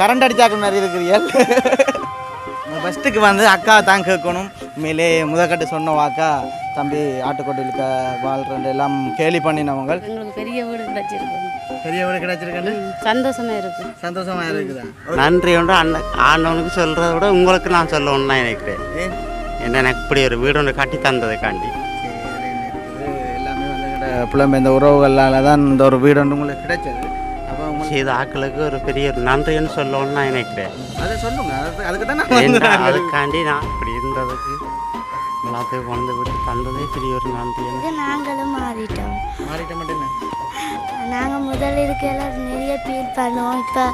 Current அடிச்சாக்க மாதிரி இருக்கிறீர்கள். ஃபஸ்ட்டுக்கு வந்து அக்கா தான் கேட்கணும். மேலே முதக்கட்டு சொன்ன வாக்கா தம்பி ஆட்டுக்கொட்டையிலுக்க வாழ்றேன் எல்லாம் கேலி பண்ணினவங்க எங்களுக்கு பெரிய வீடு கிடைச்சிருக்கு. பெரிய வீடு கிடைச்சிருக்கேன்னு? சந்தோஷமா இருக்கு. சந்தோஷமா இருக்குதா? நன்றி ஒன்று அண்ணன் ஆண்டவனுக்கு சொல்கிறத விட உங்களுக்கு நான் சொல்லணும்னு தான் நினைக்கிறேன். ஏன்? என்ன எனக்கு இப்படி ஒரு வீடு ஒன்று கட்டி தந்ததுக்காண்டி. எல்லாமே வந்து புலம்பெயர்ந்த உறவுகளால் தான் இந்த ஒரு வீடு ஒன்று உங்களுக்கு கிடைச்சது. செய்த ஆக்களுக்கு ஒரு பெரிய ஒரு நன்றின்னு சொல்லணும்னு நான் நினைக்கிறேன். அதை சொல்லுங்க. அதுக்கு தான் அதுக்காண்டி நான் இப்படி இருந்ததுக்கு எல்லாத்தையும் கொண்டு விட்டு தந்ததே பெரிய ஒரு நன்றி இது நாங்களும் மாறிட்டோம். மாறிட்ட மட்டும் நாங்கள் முதல்ல இருக்கையில நிறைய ஃபீல் பண்ணுவோம் இப்போ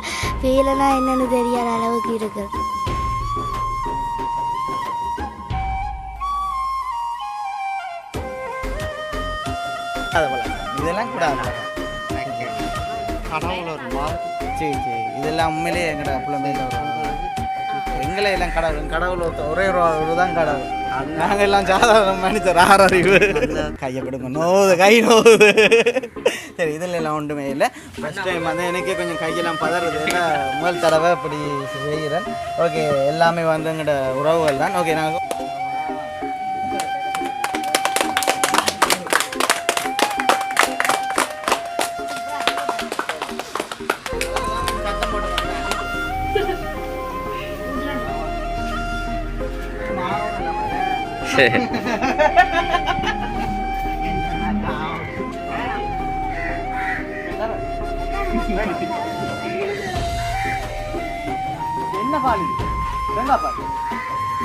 ஃபீலனா என்னன்னு தெரியாத அளவுக்கு இருக்கு. அதை பழக்கம் இதெல்லாம் கூட கடவுள் ஒரு வாழ்க்கை சரி சரி இதெல்லாம் உண்மையிலேயே எங்கட புலம்பெயர்ந்த உறவு எங்களை எல்லாம் கடவுள் கடவுள் ஒருத்த- ஒரே ஒரு தான் கடவுள். நாங்கள் எல்லாம் சாதாரண மனுஷர் ஆறு அறிவு கையை கொடுங்க நோவுது கை நோவுது. சரி இதில் எல்லாம் ஒன்றுமே இல்லை. ஃபஸ்ட் டைம் வந்து எனக்கே கொஞ்சம் கையெல்லாம் பதறது. ஏன்னா முதல் தடவை இப்படி செய்கிறேன். ஓகே எல்லாமே வந்து எங்களோட உறவுகள் தான். ஓகே நாங்கள்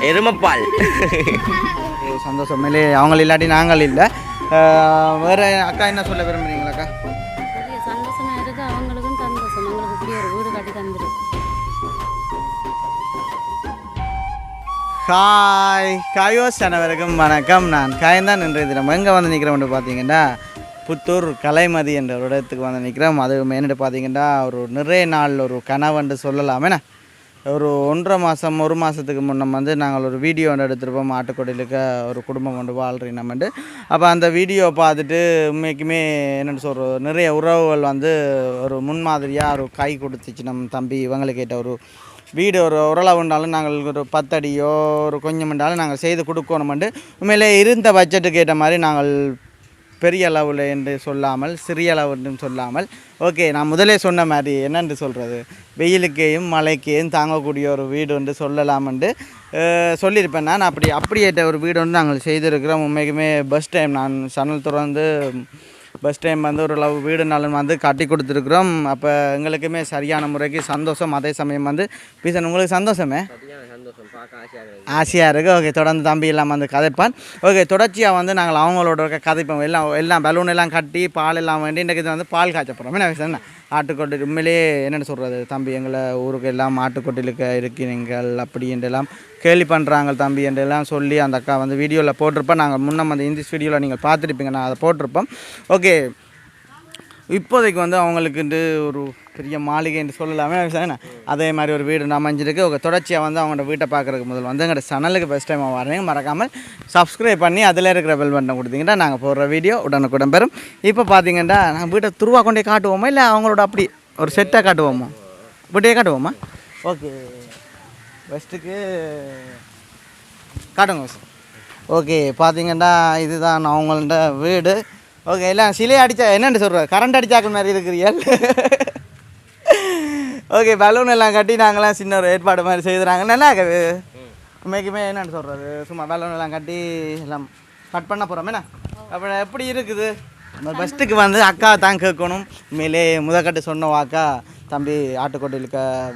எருமப்பால். சந்தோஷம். மேலே அவங்க இல்லாட்டி நாங்கள் இல்லை. வேற அக்கா என்ன சொல்ல விரும்புறீங்களாக்கா ஹாய் காயோஸ் அனைவருக்கும் வணக்கம். நான் காயந்தான் இன்றைய தினம். எங்கே வந்து நிற்கிறோம்னு பார்த்தீங்கன்னா புத்தூர் கலைமதி என்ற ஒரு இடத்துக்கு வந்து நிற்கிறோம் அது மெயினிட்டு பார்த்தீங்கன்னா ஒரு நிறைய நாள் ஒரு கனவுன்னு சொல்லலாமேண்ணா ஒரு ஒன்றரை மாதம் ஒரு மாதத்துக்கு முன்னம் வந்து நாங்கள் ஒரு வீடியோ ஒன்று எடுத்திருப்போம். ஆட்டுக்கொடியிலுக்க ஒரு குடும்பம் கொண்டு வாழ்றீங்க நம்மண்டு அப்போ அந்த வீடியோ பார்த்துட்டு உண்மைக்குமே என்னென்னு சொல்கிற நிறைய உறவுகள் வந்து ஒரு முன்மாதிரியாக ஒரு கை கொடுத்துச்சு நம்ம தம்பி. இவங்களுக்கு கேட்ட ஒரு வீடு ஒரு உரளவு உண்டாலும் நாங்கள் ஒரு பத்தடியோ ஒரு கொஞ்சம் உண்டாலும் நாங்கள் செய்து கொடுக்கணுமெண்டு. உண்மையிலே இருந்த பட்ஜெட்டுக்கு ஏற்ற மாதிரி நாங்கள் பெரிய அளவில் என்று சொல்லாமல் சிறிய அளவுன்னு சொல்லாமல். ஓகே நான் முதலே சொன்ன மாதிரி என்னென்று சொல்கிறது வெயிலுக்கேயும் மழைக்கேயும் தாங்கக்கூடிய ஒரு வீடு வந்து சொல்லலாமென்று சொல்லியிருப்பேன் நான். அப்படி அப்படியேட்ட ஒரு வீடு வந்து நாங்கள் செய்திருக்கிறோம். உண்மைக்குமே பஸ் டைம் நான் சனல் திறந்து ஃபஸ்ட் டைம் வந்து ஒரு லவ் வீடுனாலும் வந்து கட்டி கொடுத்துருக்குறோம். அப்போ எங்களுக்குமே சரியான முறைக்கு சந்தோஷம். அதே சமயம் வந்து பீசன் உங்களுக்கு சந்தோஷமே? ஆசையாக ஆசையாக இருக்குது ஓகே தொடர்ந்து தம்பி எல்லாம் வந்து கதைப்பான். ஓகே தொடர்ச்சியாக வந்து நாங்கள் அவங்களோட இருக்க கதைப்போம் எல்லாம் எல்லாம் பலூன் எல்லாம் கட்டி பால் எல்லாம் வேண்டி இன்றைக்கு இது வந்து பால் காய்ச்ச போகிறோம் என்ன விஷயம்? உண்மையிலே உண்மையிலேயே என்னென்னு சொல்கிறது தம்பி எங்களை ஊருக்கு எல்லாம் ஆட்டுக்கொட்டிலுக்கு இருக்கிறீங்கள் அப்படி என்றெல்லாம் கேள்வி பண்ணுறாங்க தம்பி என்றெல்லாம் சொல்லி அந்த அக்கா வந்து வீடியோவில் போட்டிருப்பேன் நாங்கள் முன்னம் அந்த இந்திஸ் வீடியோவில் நீங்கள் பார்த்துருப்பீங்க. நான் அதை போட்டிருப்போம். ஓகே இப்போதைக்கு வந்து அவங்களுக்குண்டு ஒரு பெரிய மாளிகை என்று சொல்லலாமே. என்ன? அதே மாதிரி ஒரு வீடு அமைஞ்சிருக்கு. ஒரு தொடர்ச்சியாக வந்து அவங்களோட வீட்டை பார்க்குறதுக்கு முதல் வந்து எங்களோட சேனலுக்கு ஃபஸ்ட் டைம் வரீங்க. மறக்காமல் சப்ஸ்கிரைப் பண்ணி அதில் இருக்கிற பெல் பட்டனை கொடுத்தீங்கன்னா நாங்கள் போடுற வீடியோ உடனுக்குடன் பெறும். இப்போ பார்த்தீங்கன்னா நாங்கள் வீட்டை துருவா கொண்டே காட்டுவோமா? இல்லை அவங்களோட அப்படி ஒரு செட்டாக காட்டுவோமா? வீட்டையே காட்டுவோமா? ஓகே ஃபஸ்ட்டுக்கு காட்டுங்க சார் ஓகே பார்த்தீங்கன்னா இதுதான் அவங்கள்ட்ட வீடு. ஓகே எல்லாம் சிலையை அடித்தா என்னென்னு சொல்கிறது கரண்ட் அடித்தாக்கள் மாதிரி இருக்கிறீர்கள் ஓகே பலூன் எல்லாம் கட்டி நாங்களாம் சின்ன ஒரு ஏற்பாடு மாதிரி செய்துறாங்க. நல்லா இருக்குது. உண்மைக்குமே என்னென்னு சொல்கிறது சும்மா பலூன் எல்லாம் கட்டி எல்லாம் கட் பண்ண போகிறோம் என்ன? அப்புறம் எப்படி இருக்குது? நம்ம ஃபஸ்ட்டுக்கு வந்து அக்கா தான் கேட்கணும். உண்மையிலே முதக்கட்டு சொன்ன வாக்கா தம்பி ஆட்டுக்கோட்டையில்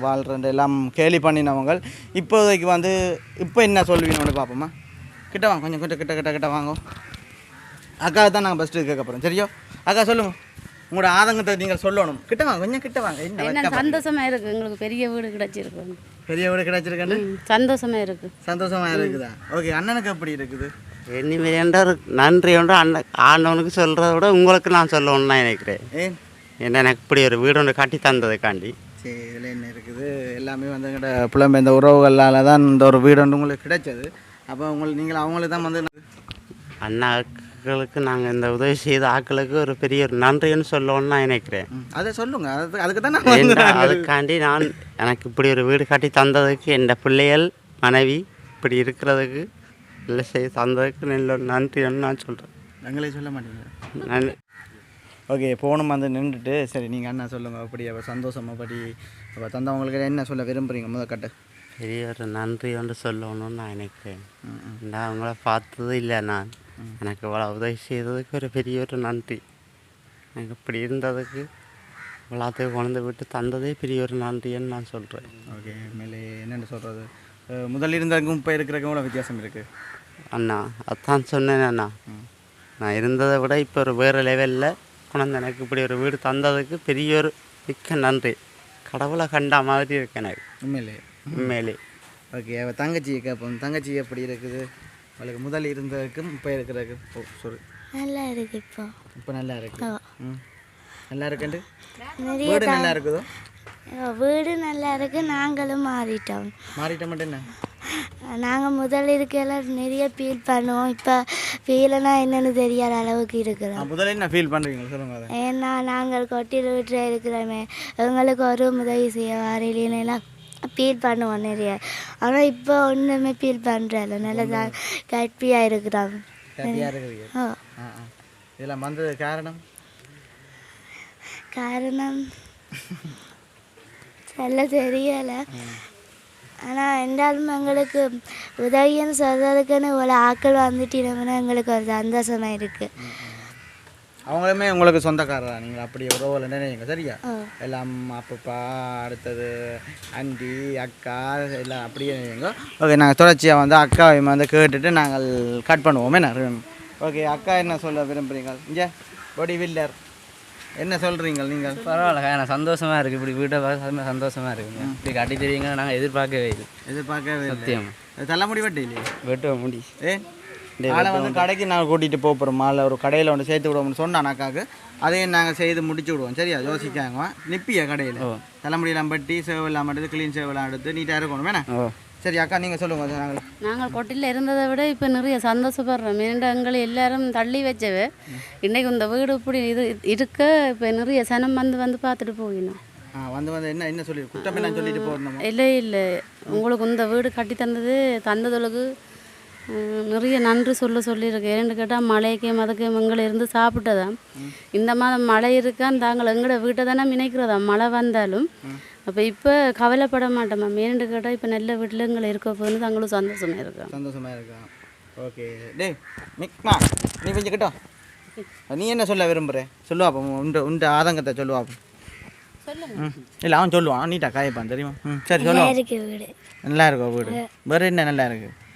வாழ்றேன் எல்லாம் கேலி பண்ணினவங்க. இப்போதைக்கு வந்து இப்போ என்ன சொல்லுவீங்கன்னு பார்ப்போமா? கிட்ட வாங்க கொஞ்சம் கொஞ்சம் கிட்ட கிட்ட கிட்ட வாங்க. அக்கா தான் நாங்கள் ஃபஸ்ட்டு கேட்க போகிறோம் சரியோ? அக்கா சொல்லுங்க. உங்களோட ஆதங்கத்தை நீங்கள் சொல்லணும். கிட்ட வாங்க கொஞ்சம் கிட்ட வாங்க. என்ன என்ன வைக்க சந்தோஷமா இருக்கு. எங்களுக்கு பெரிய வீடு கிடைச்சிருக்கு பெரிய வீடு கிடைச்சிருக்கேன்னு? ம், சந்தோஷமா இருக்கு. சந்தோஷமா இருக்குதா? ஓகே அண்ணனுக்கு எப்படி இருக்குது? இனிமேல் ஒரு நன்றி ஒன்று அண்ணன் ஆண்டவனுக்கு சொல்கிறத விட உங்களுக்கு நான் சொல்லணும்னு தான் நினைக்கிறேன். ஏன்? என்ன எனக்கு இப்படி ஒரு வீடு ஒன்று கட்டி தந்ததுக்காண்டி. சரி இதில் என்ன இருக்குது? எல்லாமே வந்து எங்கள்ட புலம்பெயர்ந்த உறவுகளால் தான் இந்த ஒரு வீடு வந்து உங்களுக்கு கிடைச்சது. அப்போ உங்களுக்கு நீங்கள் அவங்களுக்கு தான் வந்து அண்ணாக்களுக்கு நாங்கள் இந்த உதவி செய்த ஆக்களுக்கு ஒரு பெரிய ஒரு நன்றின்னு சொல்லணும்னு நான் நினைக்கிறேன். அதை சொல்லுங்க. அது அதுக்கு தான் அதுக்காண்டி நான் எனக்கு இப்படி ஒரு வீடு கட்டி தந்ததுக்கு என் பிள்ளைகள் மனைவி இப்படி இருக்கிறதுக்கு நல்ல செய்து தந்ததுக்கு நல்ல நன்றின்னு நான் சொல்கிறேன் எங்களே சொல்ல மாட்டீங்க. நான் ஓகே போனும் வந்து நின்றுட்டு சரி நீங்கள் அண்ணா சொல்லுங்கள் அப்படி அப்போ சந்தோஷமா படி அப்போ தந்தவங்களுக்கு என்ன சொல்ல விரும்புகிறீங்க முதல் கட்டு. பெரிய ஒரு நன்றி ஒன்று சொல்லணும்னு நான் நினைக்கிறேன். நான் அவங்கள பார்த்தது இல்லை நான். எனக்கு இவ்வளோ உதவி செய்ததுக்கு ஒரு பெரிய ஒரு நன்றி. எனக்கு இப்படி இருந்ததுக்கு இவ்வளோத்துக்கு கொண்டு விட்டு தந்ததே பெரிய ஒரு நன்றின்னு நான் சொல்கிறேன் ஓகே மேலே என்னென்னு சொல்கிறது முதல்ல இருந்ததுக்கும் இப்போ இருக்கிறக்கும் வித்தியாசம் இருக்குது அண்ணா அதான் சொன்னேன் அண்ணா. நான் இருந்ததை விட இப்போ ஒரு வேறு லெவலில் கொண்டாந்து எனக்கு இப்படி ஒரு வீடு தந்ததுக்கு பெரிய ஒரு மிக்க நன்றி. கடவுளை கண்ட மாதிரி இருக்கு எனக்கு. உண்மையிலே. உண்மையிலே. ஓகே அவள் தங்கச்சியை கேட்போம். தங்கச்சி எப்படி இருக்குது? அவளுக்கு முதல்ல இருந்ததுக்கும் இப்போ இருக்கிறதுக்கு ஓ சாரி நல்லா இருக்கு இப்போ. இப்போ நல்லா இருக்கு. ம். நல்லா இருக்குண்டு? வீடு நல்லா இருக்குதோ? வீடு நல்லா இருக்கு. நாங்களும் மாறிட்டோம். மாறிட்ட மட்டும் என்ன? நாங்கள் முதல்ல இருக்கையில நிறைய ஃபீல் பண்ணுவோம். இப்போ ஃபீல்னா என்னன்னு தெரியாத அளவுக்கு இருக்கிறோம். முதல்ல என்ன ஃபீல் பண்ணுறீங்க சொல்லுங்க அதை. ஏன்னா நாங்கள் கொட்டில் வீட்டில் இருக்கிறோமே. எங்களுக்கு ஒரு உதவி செய்ய வரையிலாம் ஃபீல் பண்ணுவோம் நிறைய. ஆனால் இப்போ ஒன்றுமே ஃபீல் பண்ணுறதில்ல நல்லா ஹாப்பியாக இருக்கிறீங்க. ஆ. இதெல்லாம் வந்தது காரணம்? காரணம்? சொல்ல தெரியலை. ஆனால் இருந்தாலும் எங்களுக்கு உதவின்னு சொல்கிறதுக்குன்னு இவ்வளோ ஆட்கள் வந்துட்டீங்கன்னா எங்களுக்கு ஒரு சந்தோஷமாக இருக்குது அவங்களுமே உங்களுக்கு சொந்தக்காரரா? நீங்கள் அப்படி உறவில் நினைங்க சரியா. எல்லாம் அப்பப்பா அடுத்தது அண்டி அக்கா எல்லாம் அப்படியே நினைங்க. ஓகே நாங்கள் தொடர்ச்சியாக வந்து அக்காவையும் வந்து கேட்டுட்டு நாங்கள் கட் பண்ணுவோம். என்ன? ஓகே அக்கா என்ன சொல்ல விரும்புகிறீங்க இங்கே பொடி வில்லர் என்ன சொல்கிறீங்க நீங்கள்? பரவாயில்ல எனக்கு சந்தோஷமா இருக்கு. இப்படி வீட்டை பார்க்க சந்தோஷமா இருக்குங்க இப்படி கட்டி தெரியுங்க நாங்கள் எதிர்பார்க்கவே இல்லை. எதிர்பார்க்கவே இல்லை. சத்தியமா. தலைமுடி வெட்டி இல்லையே வெட்டுவ முடி. ஏ? ஆளை வந்து கடைக்கு நாங்கள் கூட்டிகிட்டு போக போகிறோம் மாலை ஒரு கடையில் ஒன்று சேர்த்து விடுவோம்னு சொன்னான் அக்காவுக்கு அதையும் நாங்கள் செய்து முடிச்சு விடுவோம். சரியா? யோசிக்காங்க நிப்பியா கடையில்? தலைமுடியெல்லாம் பட்டி சேவெல்லாம் எடுத்து க்ளீன் சேவெல்லாம் எடுத்து நீட்டாக இருக்கணும். வேணா? சரி அக்கா நீங்கள் சொல்லுங்கள் நாங்கள் நாங்கள் கொட்டில் இருந்ததை விட இப்போ நிறைய சந்தோஷப்படுறோம். ஏன்னா எங்களை எல்லாரும் தள்ளி வச்சவ இன்னைக்கு இந்த வீடு இப்படி இது இருக்க இப்போ நிறைய சனம் வந்து வந்து பார்த்துட்டு போயிடணும் ஆ வந்து வந்து என்ன என்ன சொல்லி என்ன சொல்லிட்டு போடணுமா இல்லை இல்லை. உங்களுக்கு இந்த வீடு கட்டி தந்தது தந்ததுகளுக்கு ம், நிறைய நன்றி சொல்ல சொல்லியிருக்கு ஏன்னு கேட்டால் மழைக்கு மதக்கு எங்களை இருந்து சாப்பிட்டதாம் இந்த மாதம் மழை இருக்கான்னு தாங்கள் எங்களோட வீட்டை தானே நினைக்கிறதாம் மழை வந்தாலும். அப்போ இப்போ கவலைப்பட மாட்டோம் மேம். ஏன்னு கேட்டால் இப்போ நல்ல வீட்டில் எங்களை இருக்க போகுது. தாங்களும் சந்தோஷமாக இருக்கோம் சந்தோஷமாக இருக்கா? ஓகே. டேய் மிக்மா நீ கொஞ்சம் கிட்ட வா. நீ என்ன சொல்ல விரும்புகிற சொல்லுவா அப்போ. உண்ட உண்ட ஆதங்கத்தை சொல்லுவா இல்லை அவன் சொல்லுவான். நீட்டா காயப்பான் தெரியுமா? ம் சரி சொல்லுவான் இருக்கு வீடு. நல்லா இருக்கும் வீடு? வேறு என்ன நல்லா இருக்கு? ம்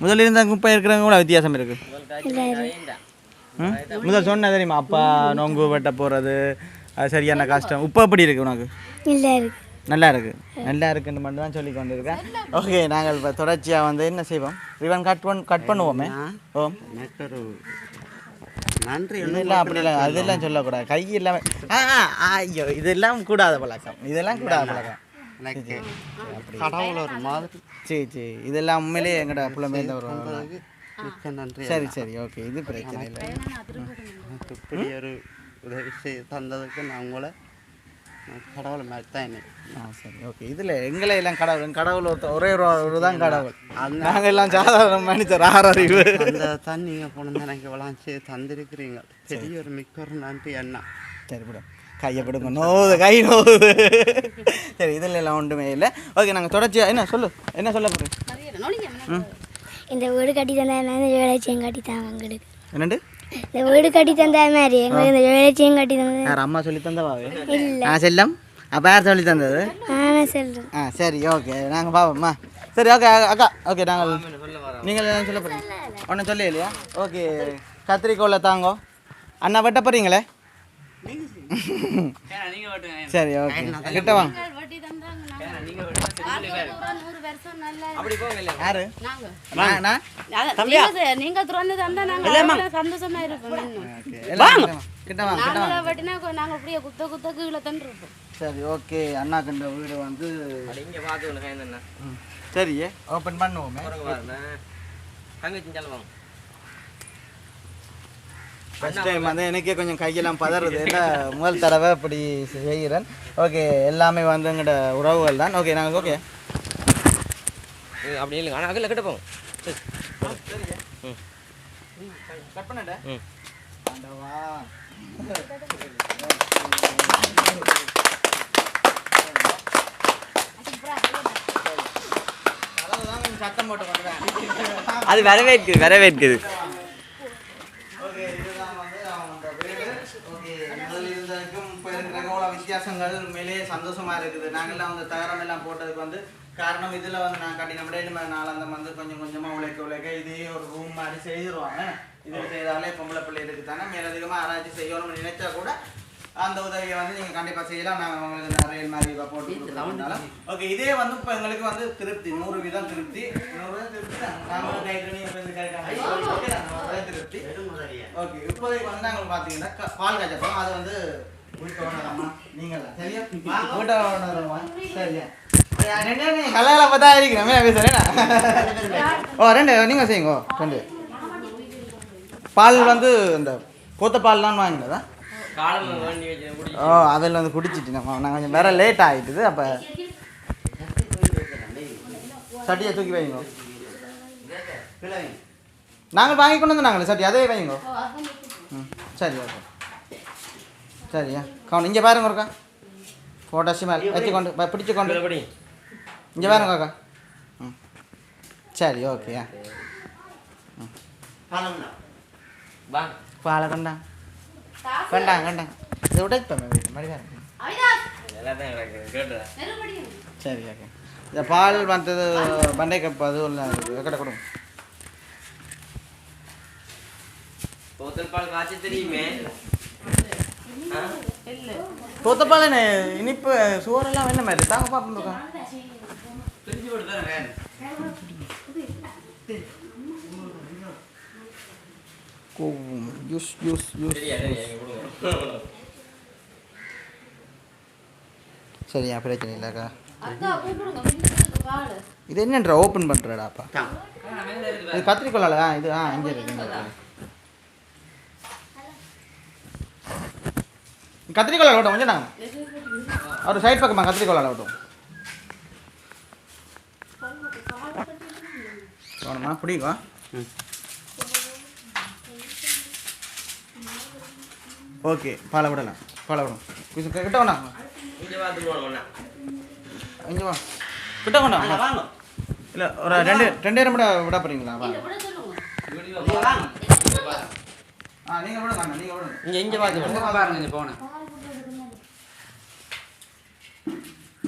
முதல்ல இருந்தவங்க இப்போ இருக்கிறவங்க கூட வித்தியாசம் இருக்கு. ம்? முதல் சொன்ன தெரியுமா? அப்பா நொங்கு வெட்ட போகிறது அது சரியான கஷ்டம். இப்போ எப்படி இருக்கு உனக்கு? இல்லை இருக்கு. நல்லா இருக்கு. நல்லா இருக்குன்னு மட்டும் தான் சொல்லி கொண்டு இருக்கேன் ஓகே நாங்கள் இப்போ தொடர்ச்சியாக வந்து என்ன செய்வோம்? ரிவன் கட் பண் கட் பண்ணுவோமே? ஓ நன்றி இதெல்லாம் அப்படி இல்லை அதெல்லாம் சொல்லக்கூடாது. கை இல்லாமல் ஆ ஆ, ஆ, ஐயோ இதெல்லாம் கூடாத பழக்கம். இதெல்லாம் கூடாத பழக்கம். எனக்கு கடவுள் ஒரு மாதிரி சரி சரி இதெல்லாம் உண்மையிலேயே எங்கட பிள்ளைமே ஒரு மிக்க நன்றி சரி சரி ஓகே. இது பிரச்சனை இல்லை. எனக்கு இப்படி ஒரு உதவி செய்து தந்ததுக்கு நான் உங்களை கடவுளை மாதிரி தான் என்ன ஆ சரி ஓகே. இதில் எங்களை எல்லாம் கடவுள் கடவுள் ஒருத்த ஒரே ஒரு ஒரு தான் கடவுள். நாங்கள் எல்லாம் சாதாரண மனிதர் ஆறறிவு. அந்த தான் நீங்கள் கொண்டு எனக்கு செய்து தந்திருக்கிறீங்க. பெரிய ஒரு மிக்க ஒரு நன்றி அண்ணா. சரி விட. கையை பிடுங்க நோவுது கை நோவுது சரி இதில் எல்லாம் ஒன்றுமே இல்லை. ஓகே நாங்கள் தொடர்ச்சியாக என்ன சொல்லு. என்ன சொல்ல போகிறேன் இந்த வீடு கட்டி தந்தா வேலைச்சியம் கட்டி தாங்க எங்களுக்கு என்னண்டு இந்த வீடு கட்டி தந்தா மாதிரி எங்களுக்கு இந்த வேலைச்சியம் கட்டி தந்தது? யார் அம்மா சொல்லி தந்தவாவே இல்லை. ஆ செல்லம்? அப்போ யார் சொல்லி தந்தது? நானும் சொல்கிறேன் ஆ சரி ஓகே. நாங்கள் பார்ப்போம்மா சரி ஓகே அக்கா ஓகே நாங்கள் நீங்கள் என்ன சொல்ல போகிறீங்க ஒன்றும் சொல்ல இல்லையா ஓகே. கத்திரிக்கோலை தாங்கோ. அண்ணா வெட்ட போகிறீங்களே சரி ஓகே. கிட்ட வாங்க யாரு? நீங்க. திறந்து தந்தா நாங்க சந்தோஷமா இருப்போம். வாங்க. கிட்ட வாங்க கிட்ட வாங்க நாங்கள வெட்டினா நாங்க அப்படியே குத்த குத்த கீழே தண்டு இருப்போம் சரி ஓகே. அண்ணா கண்ட வீடு வந்து இங்கே ம், சரி ஓப்பன் பண்ணுவோமே. தங்கச்சி செலவாங்க ஃபஸ்ட் டைம் வந்து எனக்கே கொஞ்சம் கையெல்லாம் பதறது. ஏன்னா முதல் தடவை இப்படி செய்கிறேன். ஓகே எல்லாமே வந்து எங்களோட உறவுகள் தான். ஓகே நாங்கள் ஓகே அப்படி இல்லைங்க. ஆனால் அகல கிட்ட போங்க. கட் பண்ணடா ம். அது வரவேற்குது வரவேற்குது ஓகே இதுதான் வந்து அவங்களோட வீடு ஓகே முதல்ல இருந்ததுக்கும் இப்போ இருக்கிற வித்தியாசங்கள் உண்மையிலேயே சந்தோஷமா இருக்குது. நாங்கள்லாம் வந்து தகரம் எல்லாம் போட்டதுக்கு வந்து காரணம் இதில் வந்து நான் கட்டி நம்ம டெய்லி நாளாந்தம் வந்து கொஞ்சம் கொஞ்சமாக உழைக்க உழைக்க இதே ஒரு ரூம் மாதிரி செய்திருவாங்க. இதில் செய்தாலே பொம்பளை பிள்ளைகளுக்கு தானே மேலதிகமாக ஆராய்ச்சி செய்யணும்னு நினைச்சா கூட அந்த உதவியை வந்து நீங்கள் கண்டிப்பாக செய்யலாம். நாங்கள் உங்களுக்கு நிறைய மாதிரி போட்டு கொடுத்துருந்தாலும் ஓகே இதே வந்து இப்போ எங்களுக்கு வந்து திருப்தி. நூறு வீதம் திருப்தி. நூறு திருப்தி வீதம் திருப்தி. ஓகே இப்போதைக்கு வந்து நாங்கள் பார்த்தீங்கன்னா பால் காய்ச்சப்போம் அது வந்து வீட்டு பார்த்தா நீங்கள் இருக்கிறேன் ஓ ரெண்டு நீங்க செய்யுங்க ரெண்டு பால் வந்து இந்த கோத்த பால் தான் வாங்கினதா ஓ அதில் வந்து குடிச்சிட்டு நம்ம நான் கொஞ்சம் வேற லேட் ஆகிட்டுது அப்போ சட்டியை தூக்கி வைங்க நாங்கள் வாங்கி கொண்டு வந்து நாங்களே சட்டி அதே வைங்க ம் சரி ஓகே சரியா? கவுன் இங்கே பாருங்க ஒருக்கா. ஃபோட்டோஸி மாதிரி வச்சு கொண்டு பிடிச்சு கொண்டு. படி. இங்கே பாருங்க அக்கா ம். சரி ஓகேயா வா. பாலை கொண்டா. கொண்டாங்க கொண்டாங்க இதை உடைப்பேன் வீட்டு மாதிரி கேட்டுறேன் சரி ஓகே. இந்த பால் வந்தது பண்டை கப் அது ஒன்று கடை. கொடுங்க போத்தல் பால் காய்ச்சி தெரியுமே? தோத்தப்பால் இனிப்பு சோறெல்லாம் என்ன மாதிரி தாங்க பிரிச்சு போட்டு தரேன் ஜூஸ் ஜூஸ் ஜூஸ் சரியா பிரச்சனை இல்லைக்கா இது என்னன்ற? ஓப்பன் பண்ணுறடாப்பா இது கத்திரிக்கோளால ஆ இது ஆ இங்கே இருக்கு. இங்க இருக்கு. கத்திரிக்கோளால விட்டோம் கொஞ்சம் நாங்கள் ஒரு சைட் பக்கமா கத்திரிக்கோளால விட்டோம் வேணுமா பிடிக்கும் ஓகே பாலை விடலாம் பாலை விடும் கொஞ்சம் கிட்ட வேணாம் இங்க வா கிட்ட வாங்க. இல்லை ஒரு ரெண்டு ரெண்டு நேரம் விட விட நீங்க வாங்க. ஆ நீங்கள் விடுங்க நீங்கள் விடுங்க. இங்க இங்க பார்த்து பாருங்க இங்கே போனேன் ஹாய் கை தட்டுங்க வேண்டாம்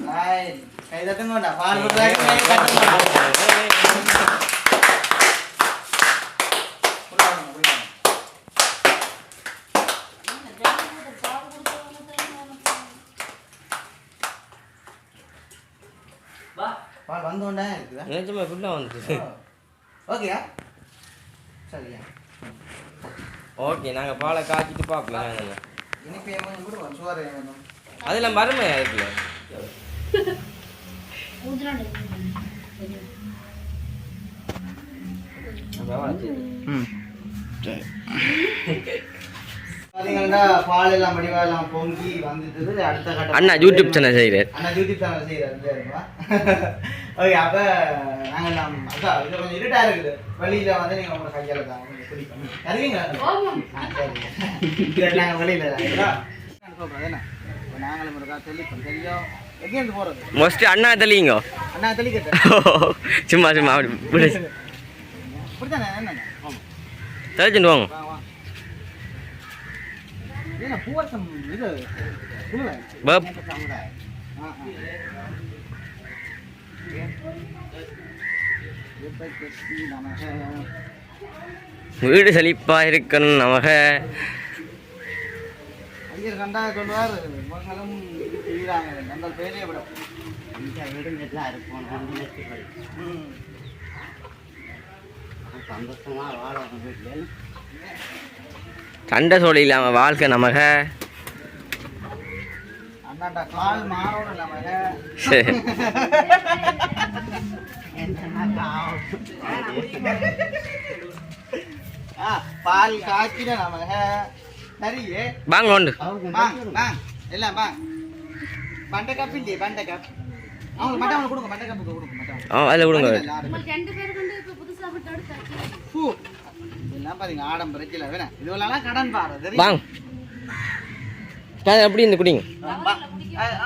பால் விடுறாங்க கை தட்டுங்க வேண்டாம். உள்ள வாங்க, உள்ள வாங்க. பால் வந்து கொண்டே இருக்குதா நிஜமா ஃபுல்லாக வந்துச்சு ஓகேயா? சரியா. ஓகே நாங்கள் பாலை காய்ச்சிட்டு நாங்கள் இனிப்பு ஏமாந்து விடுவோம் சோறு அதெல்லாம் வறுமை அதுக்குள்ள ம் சரி பார்த்தீங்கன்னா பால் எல்லாம் வடிவா எல்லாம் பொங்கி வந்துட்டது. அடுத்த கட்டம் அண்ணா யூடியூப் சேனல் செய்கிறார் அண்ணா யூடியூப் சேனல் செய்கிறாரு ஓகே அப்போ நாங்கள் எல்லாம் அதான் இது கொஞ்சம் இருட்டாக இருக்குது. வெளியில் வந்து நீங்கள் உங்களை கையால் தான் குடிக்கணும் தருவீங்களா? ஆ சரி. நாங்கள் வெளியில் நாங்களும் இருக்கா தெளிப்போம் தெரியும். மோஸ்ட்லி அண்ணா தெளிக்கட்டேன் சும்மா சும்மா அப்படி தெளிச்சுட்டு வாங்க. வீடு செழிப்பாக இருக்கணும் நமக. கண்டா மங்களும் வீராங்க அந்த பேரே விட. இந்த வீடு நல்லா இருக்கும் ம். சந்தோஷமாக வாழணும் வீட்டில் சண்டை சோழி இல்லாமல் வாழ்க்கை நமக. கால் மாறணும் நமக. சரி. பால் வாங்க உண்டு வாங்க வாங்க. எல்லாம் வாங்க. பண்டை கப் இல்லையே பண்டை கப் அவங்களுக்கு மட்டும் அவங்களுக்கு கொடுங்க பண்டை கப்பு கொடுங்க மட்டும் ஆ அதில் கொடுங்க ரெண்டு பேருக்கு வந்து இப்போ புதுசாக விட்டு எடுத்து பூ இதெல்லாம் பாத்தீங்க ஆடம்பரம் கீழே வேணா இதுவெல்லாம் கடன் பாரு? வாங்க அப்படி இந்த குடிங்க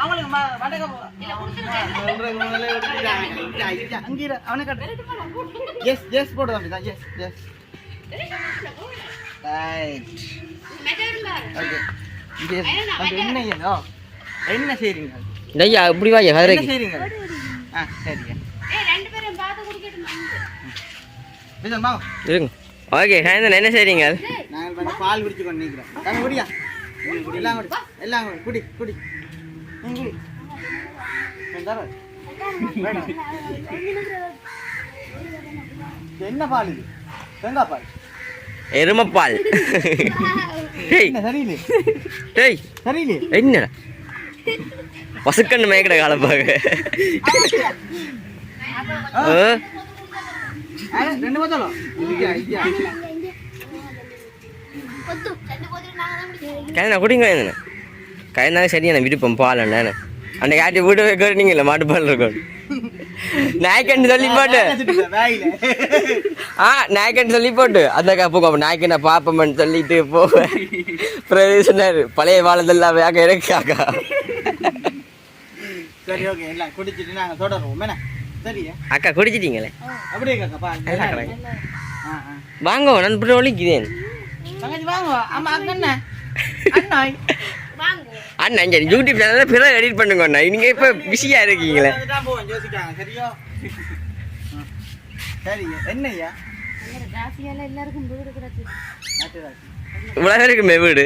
அவனுக்கு பண்டை அங்க. அவனுக்கு. Yes, yes போடு தம்பி தான். Right. Okay. Yes. தம்பி, என்ன செய்யணும்? என்ன செய்றீங்க? ஐயா இப்படி வாங்க என்ன கதிரைக்கு செய்றீங்க? ஆ சரிங்க. இருங்க. ஓகே சாயந்தரம் என்ன செய்றீங்க? நாங்கள் வந்து பால் குடிச்சு கொண்டு நிற்கிறோம் குடியா? எல்லாம் குடி எல்லாம் குடி குடி குடி. என்ன பால் இது? தேங்காய் பால். எருமப்பால் டேய். என்ன சரியில்லை டேய். சரியில்லை என்னடா பசுக்கண்ணு மேய்க்கிற காலப்பாக கயனா குடிங்க என்ன கயனாங்க சரியான விருப்பம் பால் அண்ணா அன்னைக்கு ஆட்டி வீட்டு கேட்டீங்கல்ல மாட்டுப்பால் இருக்கும். நாய்க்கன்னு சொல்லி போட்டு. ஆ நாய்க்கன்னு சொல்லி போட்டு. அந்த கப்பு நாய்க்கு நான் பாப்பேன்னு சொல்லிட்டு போவேன் சொன்னாரு பழைய வாழதெல்லாம் வேக இருக்காக்கா சரி ஓகே குடிச்சிட்டு நாங்கள் தொடருவோம். என்ன? சரியா? அக்கா குடிச்சிட்டீங்களே? அப்படியே ஆ வாங்க நான் இப்படி ஒழிக்கிறேன் தங்கச்சி வாங்க. அண்ணா இங்கே யூடியூப் சேனலில் பிறகு எடிட் பண்ணுங்க அண்ணா. நீங்கள் இப்போ பிஸியாக இருக்கீங்களே. சரியா. சரி என்னய்யா. இவ்வளோ இருக்குமே வீடு.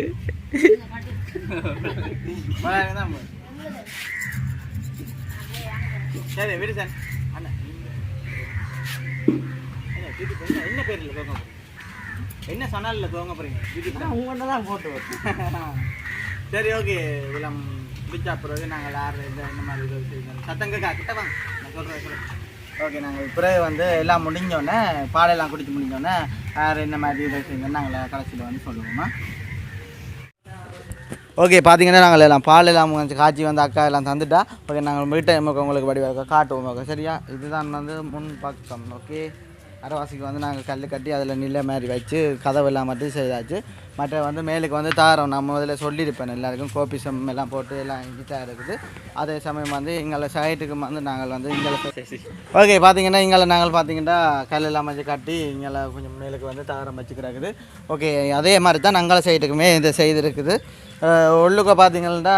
சரி விடு சார். அண்ணா என்ன, என்ன என்ன பேரில் தோங்க போறீங்க? என்ன சனாலில் தோங்க போறீங்க? வீட்டுக்கு உங்கள்கிட்ட தான்? போட்டு சரி ஓகே. இதெல்லாம் பிடிச்சா பிறகு நாங்கள் ஆறு இந்த இந்த மாதிரி இது கிட்ட வாங்க. நான் சொல்கிறேன் சொல்லுங்கள் ஓகே நாங்கள் பிறகு வந்து எல்லாம் முடிஞ்சோடனே பாலெல்லாம் குடிச்சு முடிஞ்சோடனே வேறு என்ன மாதிரி இதை செய்யணும் நாங்கள் கடைசியில் வந்து சொல்லுவோமா ஓகே பார்த்தீங்கன்னா நாங்கள் எல்லாம் பால் எல்லாம் கொஞ்சம் காய்ச்சி வந்து அக்கா எல்லாம் தந்துட்டா ஓகே நாங்கள் வீட்டை எமக்கு உங்களுக்கு வடிவாக காட்டுவோம் ஓகே சரியா? இதுதான் வந்து முன் பக்கம் ஓகே அரைவாசிக்கு வந்து நாங்கள் கல் கட்டி அதில் நில மாதிரி வச்சு கதவெல்லாம் மட்டும் செய்தாச்சு. மற்ற வந்து மேலுக்கு வந்து தாரம் நான் முதல்ல சொல்லியிருப்பேன் எல்லாருக்கும். கோபி சம் எல்லாம் போட்டு எல்லாம் இங்கிட்டா இருக்குது. அதே சமயம் வந்து எங்களை சைட்டுக்கு வந்து நாங்கள் வந்து இங்கே ஓகே பார்த்தீங்கன்னா இங்கே நாங்கள் பார்த்தீங்கன்னா கல் எல்லாம் வச்சு கட்டி இங்கே கொஞ்சம் மேலுக்கு வந்து தாரம் வச்சு கிடக்குது. ஓகே அதே மாதிரி தான் நாங்கள் சைட்டுக்குமே இது செய்திருக்குது. உள்ளுக்க பார்த்தீங்கன்னா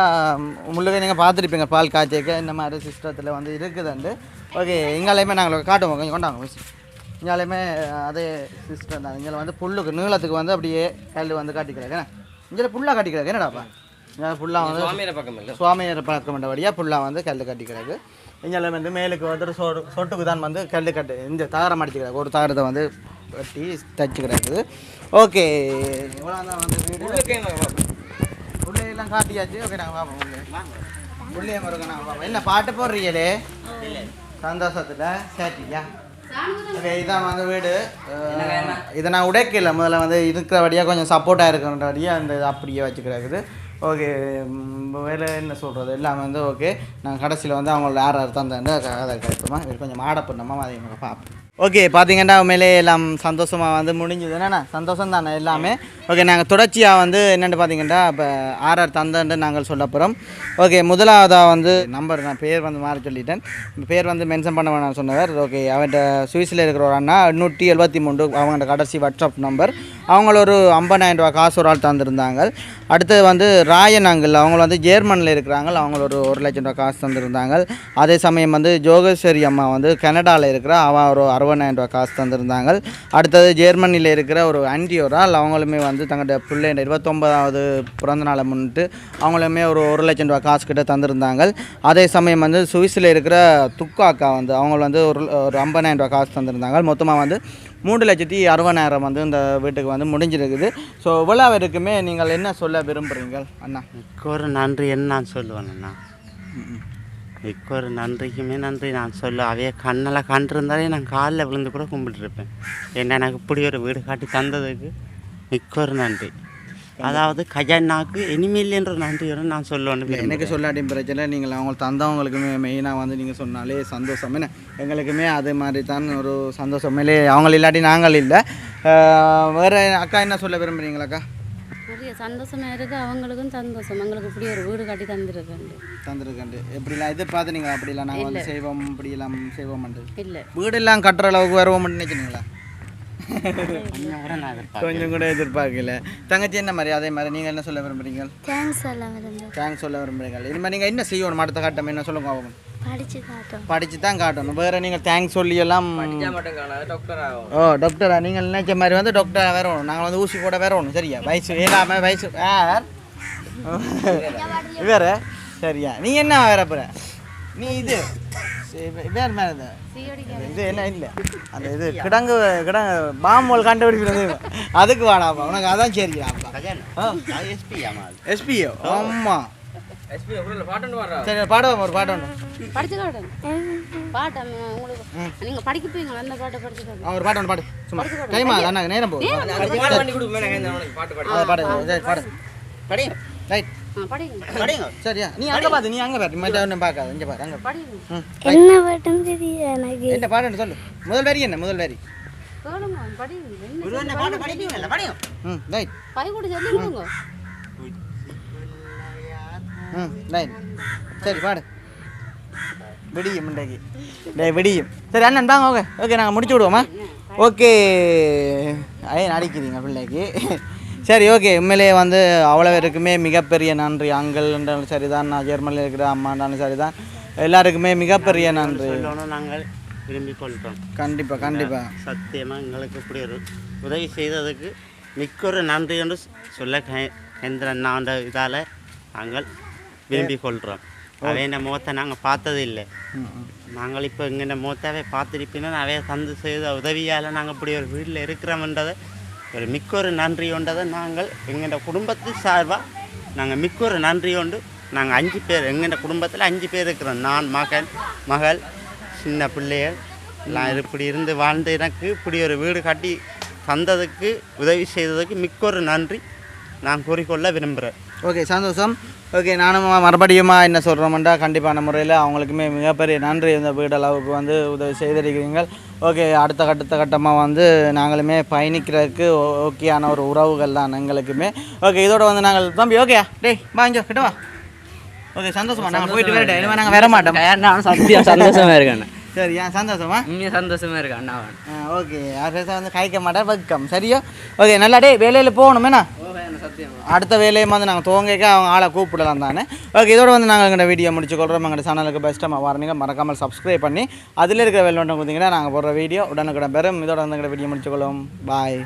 முள்ளுக்க நீங்கள் பார்த்துருப்பீங்க பால் காய்ச்சிக்க இந்த மாதிரி சிஸ்டத்தில் வந்து இருக்குதுண்டு. ஓகே இங்காலையுமே நாங்கள் காட்டுவோம். கொஞ்சம் கொண்டாங்க மிஸ் இங்காலையுமே அதே சிஸ்டம் தான். இங்கே வந்து புல்லுக்கு நீளத்துக்கு வந்து அப்படியே கல் வந்து காட்டிக்கிறாங்க. இங்கே புல்லாக காட்டிக்கிறாங்க. என்னடாப்பா இங்கே புல்லாக வந்து சுவாமியோட பக்கம் இல்லை? சுவாமியர் பழக்கம் வழியாக புல்லாக வந்து கல் கட்டிக்கிறாங்க. இங்கே வந்து மேலுக்கு வந்துட்டு சொ சொட்டுக்கு தான் வந்து கல் கட்டு இந்த தாரம் அடிச்சுக்கிறாங்க. ஒரு தாரத்தை வந்து கட்டி தச்சுக்கிறாங்க. ஓகே இவ்வளோ தான் வந்து எல்லாம் காட்டியாச்சு. ஓகே நாங்கள் பார்ப்போம் உள்ளே. உள்ளே மருங்க நாங்கள் பார்ப்போம் என்ன பாட்டு போடுறீங்களே? சந்தோஷத்தில் ஓகே இதான் வந்து வீடு. இதை நான் உடைக்கல. முதல்ல வந்து இருக்கிறபடியாக கொஞ்சம் சப்போர்ட்டாக இருக்கிறபடியாக அந்த இது அப்படியே வச்சுக்கிறாக்குது ஓகே வேறு என்ன சொல்கிறது எல்லாம் வந்து ஓகே நான் கடைசியில் வந்து அவங்கள யார் யார் தந்தேன் அதை கிடைக்குமா இது கொஞ்சம் மாட பண்ணோமா அதை எங்களை பார்ப்போம். ஓகே பார்த்தீங்கன்னா உண்மையிலே எல்லாம் சந்தோஷமாக வந்து முடிஞ்சுது. என்னண்ணா சந்தோஷம் தானே எல்லாமே? ஓகே நாங்கள் தொடர்ச்சியாக வந்து என்னென்னு பார்த்தீங்கன்னா இப்போ ஆர்ஆர் தந்தன்று நாங்கள் சொல்ல போகிறோம் ஓகே முதலாவதாக வந்து நம்பர் நான் பேர் வந்து மாற சொல்லிட்டேன். பேர் வந்து மென்ஷன் பண்ண வேணாம் சொன்னவர். ஓகே அவன்கிட்ட சுவிஸில் இருக்கிற ஒரு அண்ணா எண்ணூற்றி எழுபத்தி மூன்று அவங்கள்ட்ட கடைசி வாட்ஸ்அப் நம்பர் அவங்கள ஒரு ஐம்பதாயிரம் ரூபா காசு ஒரு ஆள் தந்திருந்தாங்க. அடுத்தது வந்து ராயன் அங்கிள் அவங்க வந்து ஜெர்மனில் இருக்கிறாங்க. அவங்கள ஒரு ஒரு லட்சம் ரூபா காசு தந்திருந்தாங்க. அதே சமயம் வந்து ஜோகேஸ்வரி அம்மா வந்து கனடாவில் இருக்கிற. அவன் ஒரு அறுபது அறுபதாயிரம் ரூபா காசு தந்திருந்தாங்க. அடுத்தது ஜெர்மனியில் இருக்கிற ஒரு ஆன்டி ஒரு ஆள் அவங்களுமே வந்து தங்களோட பிள்ளைண்ட இருபத்தொம்பதாவது பிறந்த நாளை முன்னிட்டு அவங்களுமே ஒரு ஒரு லட்சம் ரூபா காசு கிட்ட தந்திருந்தாங்க. அதே சமயம் வந்து சுவிஸில் இருக்கிற துக்கா அக்கா வந்து அவங்க வந்து ஒரு ஒரு ஐம்பதாயிரம் ரூபா காசு தந்திருந்தாங்க. மொத்தமாக வந்து மூன்று லட்சத்தி அறுபதாயிரம் வந்து இந்த வீட்டுக்கு வந்து முடிஞ்சிருக்குது. ஸோ இவ்வளோ வரைக்குமே நீங்கள் என்ன சொல்ல விரும்புகிறீங்க அண்ணா? ஒரு நன்றி என்ன நான் சொல்லுவேன் அண்ணா. மிக்க ஒரு நன்றிக்குமே நன்றி. நான் சொல்ல அவைய கண்ணில் கண்டிருந்தாலே நான் காலில் விழுந்து கூட கும்பிட்டுருப்பேன். என்ன எனக்கு இப்படி ஒரு வீடு காட்டி தந்ததுக்கு மிக்க ஒரு நன்றி. அதாவது கஜானாக்கு இனிமேல் என்ற நன்றியோட நான் சொல்லணும் எனக்கு சொல்லாட்டியும் பிரச்சனை நீங்கள் அவங்க தந்தவங்களுக்குமே மெயினாக வந்து நீங்கள் சொன்னாலே சந்தோஷம். என்ன எங்களுக்குமே அது மாதிரி தான் ஒரு சந்தோஷமேலே அவங்க இல்லாட்டி நாங்கள் இல்லை. வேறு அக்கா என்ன சொல்ல விரும்புகிறீங்களாக்கா நிறைய சந்தோஷமா இருக்கு அவங்களுக்கும் சந்தோஷம். எங்களுக்கு இப்படி ஒரு வீடு கட்டி தந்துருக்கேன் தந்துருக்கண்டு எப்படிலாம் எதிர்பார்த்து நீங்கள் அப்படிலாம் நாங்கள் வந்து செய்வோம் இப்படியெல்லாம் செய்வோம்ண்டு இல்லை. வீடெல்லாம் கட்டுற அளவுக்கு வருவோம்னு நினைக்கிறீங்களா? கொஞ்சம் கூட நான் எதிர்பார்க்கல. கொஞ்சம் கூட எதிர்பார்க்கல தங்கச்சி என்ன மாதிரி? அதே மாதிரி நீங்கள் என்ன சொல்ல விரும்புறீங்க? தேங்க்ஸ் சொல்ல விரும்புகிறேன் தேங்க்ஸ் சொல்ல விரும்புறீங்க. இனிமேல் நீங்கள் என்ன செய்யணும் அடுத்த கட்டம்? என்ன சொல்லுங்க அவங்க. படித்து படித்து தான் காட்டணும். வேறு நீங்கள் தேங்க்ஸ் சொல்லி எல்லாம் ஓ டாக்டரா நீங்கள் நினைச்ச மாதிரி வந்து டாக்டரா வரணும். நாங்கள் வந்து ஊசி போட வரணும். சரியா? வயசு ஏழாம வயசு யார்? வேற சரியா? நீ என்ன வேற போற? நீ இது. சரி, வேற மேல இது. இது என்ன? இல்லை. அந்த இது கிடங்கு கிடங்கு பாம்போல் கண்டுபிடிக்கிறது அதுக்கு வாடாப்பா உனக்கு அதான் அது. எஸ்பியோ ஆமா எஸ்பி பாட்டு வர்றா சரி பாடுவோம் ஒரு பாட்டு ஒன்று படிச்சு காட்டுங்க பாட்டு உங்களுக்கு படிக்க அந்த பாட்டை படிச்சு காட்டுங்க ஆ, ஒரு பாட்டு ஒன்று பாடு. சும்மா. டைமா அண்ணா நேரம் பாட்டு பாடு பாடு. பாடு ரைட் சரியா நீ அங்கே பார்த்து நீ அங்கே பாரு. மற்ற ஒன்றும் பார்க்காது இங்கே பாரு அங்கே படிங்க. ம். என்ன பாட்டும் எனக்கு. என்ன சொல்லு. முதல் வரி என்ன? முதல் வரி. கேளுங்க படிங்க. என்ன ஒரு என்ன பாட்டு படிப்பீங்கல்ல? படிங்க. ம் ரைட் பை கூட சொல்லுங்க ம் ரைட் சரி பாடு விடியும் இன்றைக்கு டேய் விடியும் சரி அண்ணன் தாங்க ஓகே ஓகே நாங்கள் முடிச்சு விடுவோமா ஓகே ஏன் அடிக்கிறீங்க பிள்ளைக்கு சரி ஓகே உண்மையிலேயே வந்து அவ்வளோ பேருக்குமே மிகப்பெரிய நன்றி அங்கள்ன்றாலும் சரி தான் நான் ஜெர்மனியில் இருக்கிற அம்மாண்டாலும் சரி தான் எல்லாருக்குமே மிகப்பெரிய நன்றி நாங்கள் விரும்பி கொள்கிறோம் கண்டிப்பாக கண்டிப்பாக சத்தியமாக எங்களுக்கு இப்படி ஒரு உதவி செய்ததுக்கு மிக்க ஒரு நன்றி என்று சொல்ல கேந்திரன் அந்த இதால் நாங்கள் விரும்பி கொள்கிறோம் அவை இந்த முகத்தை நாங்கள் பார்த்தது இல்லை நாங்கள் இப்போ இங்கே முகத்தாவே பார்த்துருப்பினா அவைய தந்து செய்த உதவியால் நாங்கள் இப்படி ஒரு வீட்டில் இருக்கிறோம்ன்றதை ஒரு மிக்க ஒரு நன்றி கொண்டதை நாங்கள் எங்களோட குடும்பத்து சார்பாக நாங்கள் மிக்க ஒரு நன்றி கொண்டு நாங்கள் அஞ்சு பேர் எங்களோட குடும்பத்தில் அஞ்சு பேர் இருக்கிறோம். நான் மகன் மகள் சின்ன பிள்ளைகள். நான் இப்படி இருந்து வாழ்ந்து எனக்கு இப்படி ஒரு வீடு கட்டி தந்ததுக்கு உதவி செய்ததுக்கு மிக்க ஒரு நன்றி. நான் கூறிக்கொள்ள விரும்புகிறேன். ஓகே சந்தோஷம். ஓகே நானும் மறுபடியுமா என்ன சொல்கிறோம்டா கண்டிப்பான முறையில் அவங்களுக்குமே மிகப்பெரிய நன்றி இந்த வீடளவுக்கு வந்து உதவி செய்திருக்கிறீங்க ஓகே அடுத்த கட்டத்த கட்டமாக வந்து நாங்களுமே பயணிக்கிறதுக்கு ஓகேயான ஒரு உறவுகள் தான் எங்களுக்குமே. ஓகே இதோட வந்து நாங்கள் தம்பி ஓகே டேய் வாங்க கிட்ட வா. ஓகே சந்தோஷமா நாங்கள் போயிட்டு வேறு இனிமேல் நாங்கள் வர மாட்டோம் நான் சத்தியம் சந்தோஷமா இருக்கேன். சரி ஏன் சந்தோஷமா? உண்மையாக சந்தோஷமா இருக்கேன் அண்ணாவன் ஆ ஓகே யார் பேச வந்து காய்க்க மாட்டேன் வெக்கம் சரியா? ஓகே நல்லா டே வேலையில் போகணுமேண்ணா? அடுத்த வேலையும் வந்து நாங்கள் துவங்கிக்க அவங்க ஆளை கூப்பிடலாம் தானே. ஓகே இதோட வந்து நாங்கள் எங்கள்கிட்ட வீடியோ முடிச்சுக்கொள்கிறோம் எங்களோட சேனலுக்கு பெஸ்ட்டாக வரணுங்க. மறக்காமல் சப்ஸ்கிரைப் பண்ணி அதில் இருக்கிற வெள்ளோட்டம் கொடுத்தீங்கன்னா நாங்கள் போடுற வீடியோ உடனுக்குடன் பெறும். இதோட வந்து எங்கள்கிட்ட வீடியோ முடிச்சுக்கொள்ளும் பாய்